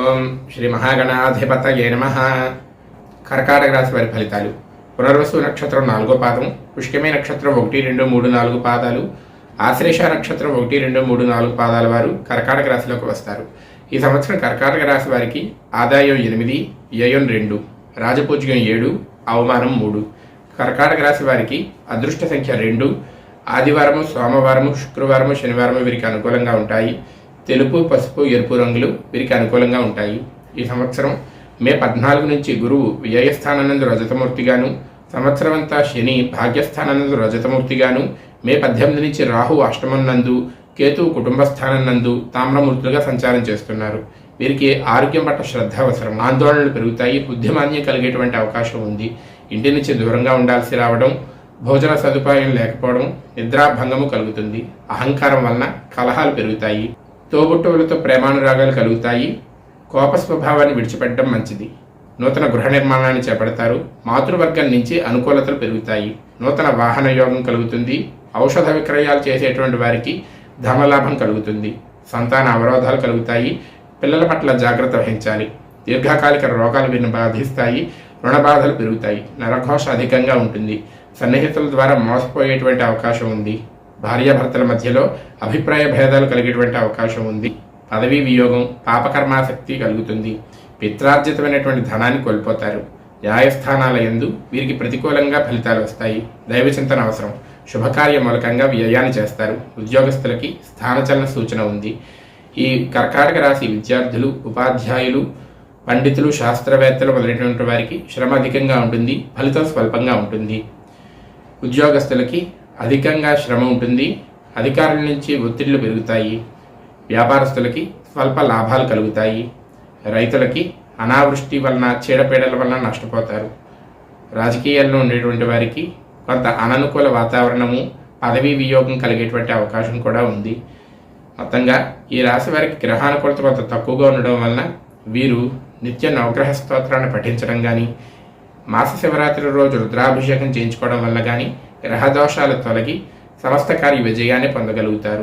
ఓం శ్రీ మహాగణాధిపతయే నమ. కర్కాటక రాశి వారి ఫలితాలు. పునర్వసు నక్షత్రం నాలుగో పాదం పుష్కమే నక్షత్రం ఒకటి రెండు మూడు నాలుగు పాదాలు ఆశ్లేష నక్షత్రం ఒకటి రెండు మూడు నాలుగు పాదాల వారు కర్కాటక రాశిలోకి వస్తారు. ఈ సంవత్సరం కర్కాటక రాశి వారికి ఆదాయం ఎనిమిది వ్యయం రెండు రాజపూజ్యం ఏడు అవమానం మూడు. కర్కాటక రాశి వారికి అదృష్ట సంఖ్య రెండు ఆదివారము సోమవారము శుక్రవారము శనివారము వీరికి అనుకూలంగా ఉంటాయి. తెలుపు పసుపు ఎరుపు రంగులు వీరికి అనుకూలంగా ఉంటాయి. ఈ సంవత్సరం మే పద్నాలుగు నుంచి గురువు వ్యయస్థానానందు రజతమూర్తిగాను సంవత్సరం అంతా శని భాగ్యస్థానానందు రజతమూర్తిగాను మే పద్దెనిమిది నుంచి రాహు అష్టమం నందు కేతు కుటుంబ స్థానం నందు తామ్రమూర్తులుగా సంచారం చేస్తున్నారు. వీరికి ఆరోగ్యం పట్ల శ్రద్ధ అవసరం. ఆందోళనలు పెరుగుతాయి బుద్ధిమాన్యం కలిగేటువంటి అవకాశం ఉంది. ఇంటి నుంచి దూరంగా ఉండాల్సి రావడం భోజన సదుపాయం లేకపోవడం నిద్రాభంగము కలుగుతుంది. అహంకారం వలన కలహాలు పెరుగుతాయి. తోబుట్టువులతో ప్రేమానురాగాలు కలుగుతాయి. కోప స్వభావాన్ని విడిచిపెట్టడం మంచిది. నూతన గృహ నిర్మాణాన్ని చేపడతారు. మాతృవర్గం నుంచి అనుకూలతలు పెరుగుతాయి. నూతన వాహన యోగం కలుగుతుంది. ఔషధ విక్రయాలు చేసేటువంటి వారికి ధనలాభం కలుగుతుంది. సంతాన అవరోధాలు కలుగుతాయి. పిల్లల పట్ల జాగ్రత్త వహించాలి. దీర్ఘకాలిక రోగాలు వీరిని బాధిస్తాయి. రుణ బాధలు పెరుగుతాయి. నరఘోష అధికంగా ఉంటుంది. సన్నిహితుల ద్వారా మోసపోయేటువంటి అవకాశం ఉంది. భార్యాభర్తల మధ్యలో అభిప్రాయ భేదాలు కలిగేటువంటి అవకాశం ఉంది. పదవీ వియోగం పాపకర్మాసక్తి కలుగుతుంది. పిత్రార్జితమైనటువంటి ధనాన్ని కోల్పోతారు. న్యాయస్థానాల యందు వీరికి ప్రతికూలంగా ఫలితాలు వస్తాయి. దైవ చింతన అవసరం. శుభకార్య మూలకంగా వ్యయాన్ని చేస్తారు. ఉద్యోగస్తులకి స్థానచలన సూచన ఉంది. ఈ కర్కాటక రాశి విద్యార్థులు ఉపాధ్యాయులు పండితులు శాస్త్రవేత్తలు మొదలైనటువంటి వారికి శ్రమ అధికంగా ఉంటుంది. ఫలితం స్వల్పంగా ఉంటుంది. ఉద్యోగస్తులకి అధికంగా శ్రమ ఉంటుంది అధికారుల నుంచి ఒత్తిళ్ళు పెరుగుతాయి వ్యాపారస్తులకి స్వల్ప లాభాలు కలుగుతాయి రైతులకి అనావృష్టి వలన చీడపీడల వలన నష్టపోతారు. రాజకీయాల్లో ఉండేటువంటి వారికి కొంత అననుకూల వాతావరణము పదవీ వియోగం కలిగేటువంటి అవకాశం కూడా ఉంది. మొత్తంగా ఈ రాశి వారికి గ్రహానుకూలత కొంత తక్కువగా ఉండడం వలన వీరు నిత్య నవగ్రహ స్తోత్రాన్ని పఠించడం కానీ మాస శివరాత్రి రోజు రుద్రాభిషేకం చేయించుకోవడం వల్ల కానీ గ్రహదోషాలు తొలగి సమస్త కార్య విజయాన్ని పొందగలుగుతారు.